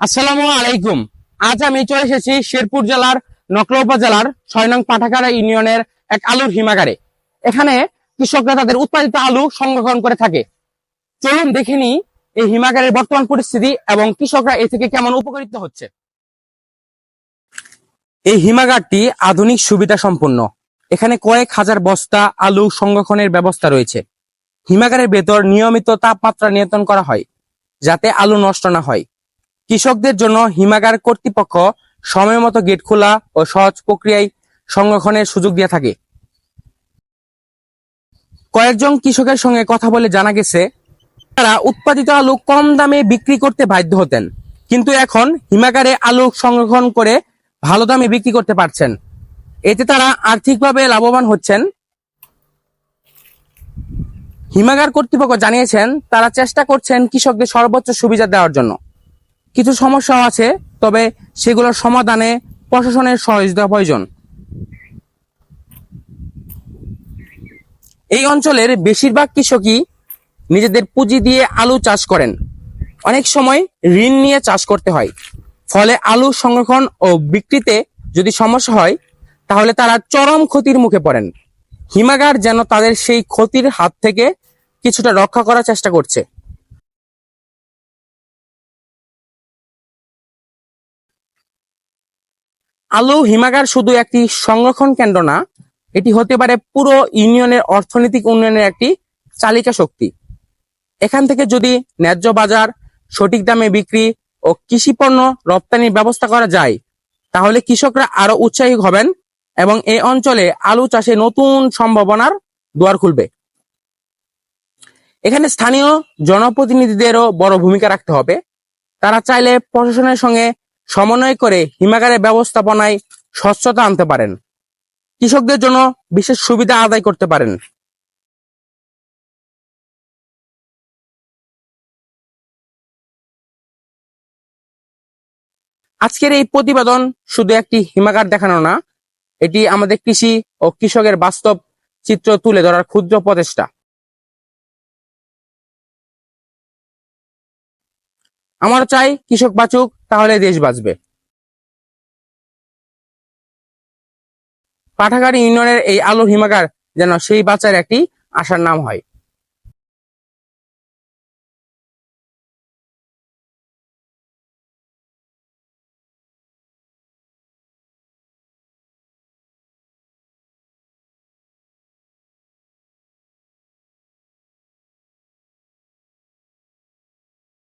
আসসালামু আলাইকুম। আজ আমি চলে এসেছি শেরপুর জেলার নকলা উপজেলার ছয় নং পাঠাকারা ইউনিয়নের এক আলুর হিমাগারে। এখানে কৃষকরা তাদের উৎপাদিত আলু সংরক্ষণ করে থাকে। চলুন দেখে নিই এই হিমাগারের বর্তমান পরিস্থিতি এবং কৃষকরা এ থেকে কেমন উপকৃত হচ্ছে। এই হিমাগারটি আধুনিক সুবিধা সম্পন্ন এখানে কয়েক হাজার বস্তা আলু সংরক্ষণের ব্যবস্থা রয়েছে। হিমাগারের ভেতর নিয়মিত তাপমাত্রা নিয়ন্ত্রণ করা হয়, যাতে আলু নষ্ট না হয়। কৃষকদের জন্য হিমাগার কর্তৃপক্ষ সময় মতো গেট খোলা ও সহজ প্রক্রিয়ায় সংরক্ষণের সুযোগ দিয়ে থাকে। কয়েকজন কৃষকের সঙ্গে কথা বলে জানা গেছে, তারা উৎপাদিত আলু কম দামে বিক্রি করতে বাধ্য হতেন, কিন্তু এখন হিমাগারে আলু সংরক্ষণ করে ভালো দামে বিক্রি করতে পারছেন। এতে তারা আর্থিকভাবে লাভবান হচ্ছেন। হিমাগার কর্তৃপক্ষ জানিয়েছেন, তারা চেষ্টা করছেন কৃষকদের সর্বোচ্চ সুবিধা দেওয়ার জন্য। কিছু সমস্যাও আছে, তবে সেগুলোর সমাধানে প্রশাসনের সহযোগিতা প্রয়োজন। এই অঞ্চলের বেশিরভাগ কৃষকই নিজেদের পুঁজি দিয়ে আলু চাষ করেন। অনেক সময় ঋণ নিয়ে চাষ করতে হয়। ফলে আলু সংরক্ষণ ও বিক্রিতে যদি সমস্যা হয়, তাহলে তারা চরম ক্ষতির মুখে পড়েন। হিমাগার যেন তাদের সেই ক্ষতির হাত থেকে কিছুটা রক্ষা করার চেষ্টা করছে। আলু, হিমাগার শুধু একটি সংরক্ষণ কেন্দ্র না, এটি হতে পারে পুরো ইউনিয়নের অর্থনৈতিক উন্নয়নের একটি চালিকা শক্তি। এখান থেকে যদি ন্যায্য বাজার, সঠিক দামে বিক্রি ও কৃষি পণ্য রপ্তানির ব্যবস্থা করা যায়, তাহলে কৃষকরা আরও উৎসাহী হবেন এবং এই অঞ্চলে আলু চাষে নতুন সম্ভাবনার দুয়ার খুলবে। এখানে স্থানীয় জনপ্রতিনিধিদেরও বড় ভূমিকা রাখতে হবে। তারা চাইলে প্রশাসনের সঙ্গে সমন্বয় করে হিমাগারের ব্যবস্থাপনায় স্বচ্ছতা আনতে পারেন। কৃষকদের জন্য বিশেষ সুবিধা আদায় করতে পারেন। আজকের এই প্রতিবেদন শুধু একটি হিমাগার দেখানো না, এটি আমাদের কৃষি ও কৃষকের বাস্তব চিত্র তুলে ধরার ক্ষুদ্র প্রচেষ্টা। আমার চাই কৃষক বাঁচুক, তাহলে দেশ বাঁচবে। পাঠাগাড়ি ইউনিয়নের এই আলোর হিমাগার যেন সেই বাঁচার একটি আশার নাম হয়।